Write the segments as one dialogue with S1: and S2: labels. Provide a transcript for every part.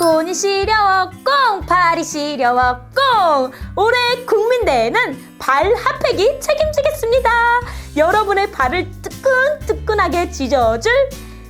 S1: 손이 시려워 꽁 발이 시려워 꽁 올해 국민대회는 발 핫팩이 책임지겠습니다 여러분의 발을 뜨끈뜨끈하게 지져줄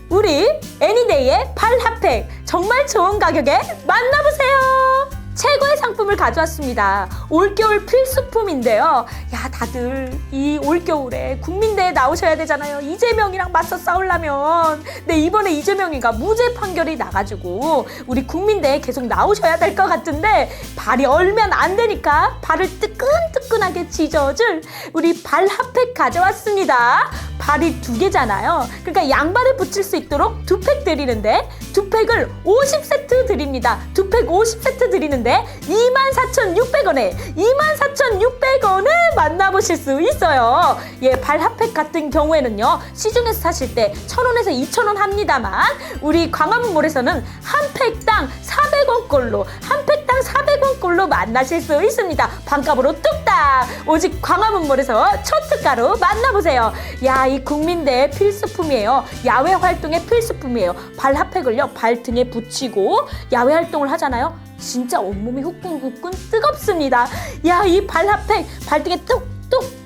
S1: 우리 애니데이의 발 핫팩 정말 좋은 가격에 만나보세요 최고의 상품을 가져왔습니다. 올겨울 필수품인데요. 야, 다들 이 올겨울에 국민대에 나오셔야 되잖아요. 이재명이랑 맞서 싸우려면. 근데 이번에 이재명이가 무죄 판결이 나가지고 우리 국민대에 계속 나오셔야 될 것 같은데 발이 얼면 안 되니까 발을 뜨끈뜨끈하게 지져줄 우리 발 핫팩 가져왔습니다. 발이 두 개잖아요. 그러니까 양발에 붙일 수 있도록 두 팩 드리는데 두 팩을 50세트 드립니다. 두 팩 50세트 드리는데 24,600원에 24,600원에 만나 보실 수 있어요. 예, 발 핫팩 같은 경우에는요. 시중에서 사실 때 1,000원에서 2,000원 합니다만 우리 광화문몰에서는 한 팩당 400원꼴로 한 팩당 400원꼴로 만나실 수 있습니다. 반값으로 뚝딱 오직 광화문몰에서 초특가로 만나보세요. 야, 이 국민대 필수품이에요. 야외 활동의 필수품이에요. 발 핫팩을요 발등에 붙이고 야외 활동을 하잖아요. 진짜 온몸이 후끈후끈 뜨겁습니다. 야, 이 발 핫팩 발등에 뚝뚝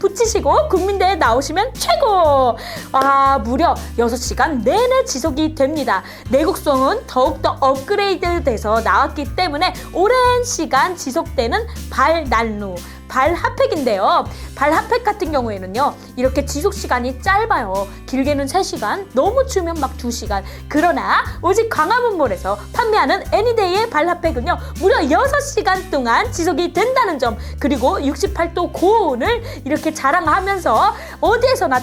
S1: 붙이시고 국민대에 나오시면 최고! 아, 무려 6시간 내내 지속이 됩니다. 내국성은 더욱더 업그레이드 돼서 나왔기 때문에 오랜 시간 지속되는 발 난로. 발 핫팩인데요. 발 핫팩 같은 경우에는요. 이렇게 지속 시간이 짧아요. 길게는 3시간, 너무 추우면 막 2시간. 그러나 오직 광화문몰에서 판매하는 애니데이의 발 핫팩은요. 무려 6시간 동안 지속이 된다는 점. 그리고 68도 고온을 이렇게 자랑하면서 어디에서나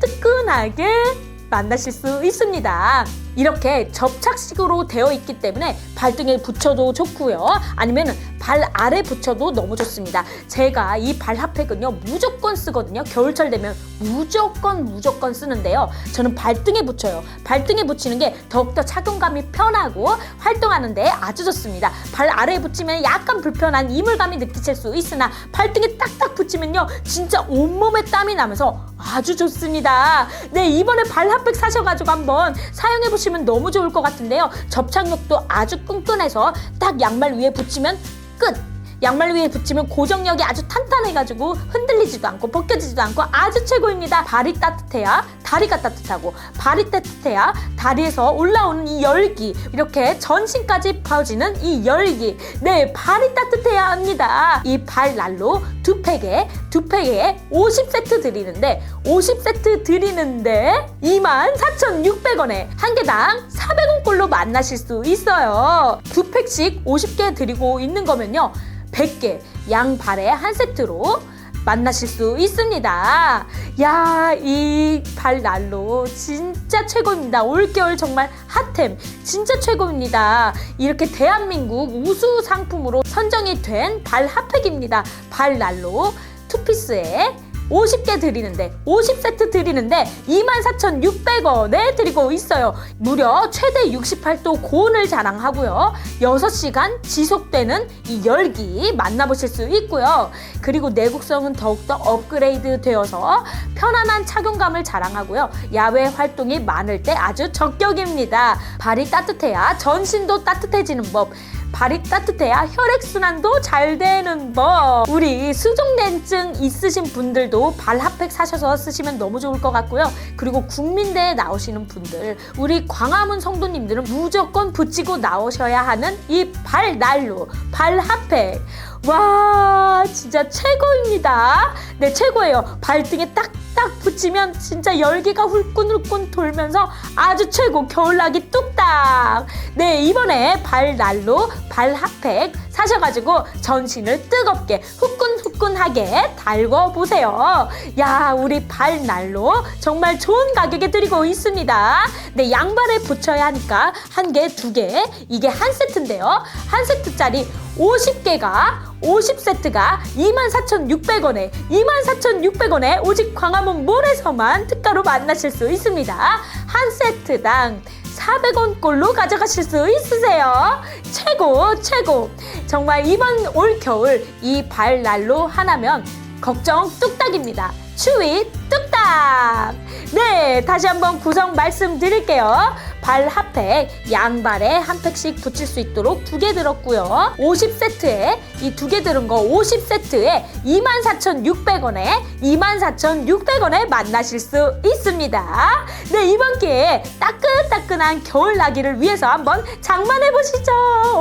S1: 뜨끈뜨끈하게 만나실 수 있습니다. 이렇게 접착식으로 되어 있기 때문에 발등에 붙여도 좋고요. 아니면 발 아래 붙여도 너무 좋습니다. 제가 이 발 핫팩은요 무조건 쓰거든요. 겨울철 되면 무조건 무조건 쓰는데요. 저는 발등에 붙여요. 발등에 붙이는 게 더욱더 착용감이 편하고 활동하는데 아주 좋습니다. 발 아래에 붙이면 약간 불편한 이물감이 느끼실 수 있으나 발등에 딱딱 붙이면요 진짜 온몸에 땀이 나면서 아주 좋습니다. 네 이번에 발 핫팩 사셔가지고 한번 사용해 보시면 너무 좋을 것 같은데요. 접착력도 아주 끈끈해서 딱 양말 위에 붙이면 끝. 양말 위에 붙이면 고정력이 아주 탄탄해가지고 흔들리지도 않고 벗겨지지도 않고 아주 최고입니다. 발이 따뜻해야 다리가 따뜻하고 발이 따뜻해야 다리에서 올라오는 이 열기 이렇게 전신까지 퍼지는 이 열기 네 발이 따뜻해야 합니다. 이 발 난로 두 팩에 두 팩에 50세트 드리는데 50세트 드리는데 24,600원에 한 개당 400원꼴로 만나실 수 있어요. 두 팩씩 50개 드리고 있는 거면요. 100개 양발에 한 세트로 만나실 수 있습니다. 야, 이 발난로 진짜 최고입니다. 올겨울 정말 핫템 진짜 최고입니다. 이렇게 대한민국 우수 상품으로 선정이 된 발 핫팩입니다. 발난로 투피스에 50개 드리는데 50세트 드리는데 24,600원에 드리고 있어요. 무려 최대 68도 고온을 자랑하고요. 6시간 지속되는 이 열기 만나보실 수 있고요. 그리고 내국성은 더욱더 업그레이드 되어서 편안한 착용감을 자랑하고요. 야외 활동이 많을 때 아주 적격입니다. 발이 따뜻해야 전신도 따뜻해지는 법. 발이 따뜻해야 혈액순환도 잘 되는 법. 우리 수족냉증 있으신 분들도 발 핫팩 사셔서 쓰시면 너무 좋을 것 같고요. 그리고 국민대에 나오시는 분들, 우리 광화문 성도님들은 무조건 붙이고 나오셔야 하는 이 발 난로, 발 핫팩. 와, 진짜 최고입니다. 네, 최고예요. 발등에 딱 딱 붙이면 진짜 열기가 훌끈훌끈 돌면서 아주 최고. 겨울나기 뚝딱. 네, 이번에 발 난로, 발 핫팩 사셔가지고 전신을 뜨겁게 후끈후끈하게 달궈 보세요. 야, 우리 발 난로 정말 좋은 가격에 드리고 있습니다. 네, 양발에 붙여야 하니까 한 개, 두 개, 이게 한 세트인데요. 한 세트짜리 50개가 50세트가 24,600원에 24,600원에 오직 광화문 몰에서만 특가로 만나실 수 있습니다. 한 세트당 400원 꼴로 가져가실 수 있으세요. 최고, 최고. 정말 이번 올 겨울 이 발난로 하나면 걱정 뚝딱입니다. 추위 뚝딱! 네, 다시 한번 구성 말씀드릴게요. 발 핫팩 양발에 한 팩씩 붙일 수 있도록 두 개 들었고요. 50세트에 이 두 개 들은 거 50세트에 24,600원에 24,600원에 만나실 수 있습니다. 네, 이번 기회에 따끈따끈한 겨울 나기를 위해서 한번 장만해 보시죠.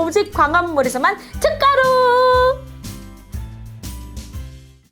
S1: 오직 광화문몰에서만 특가로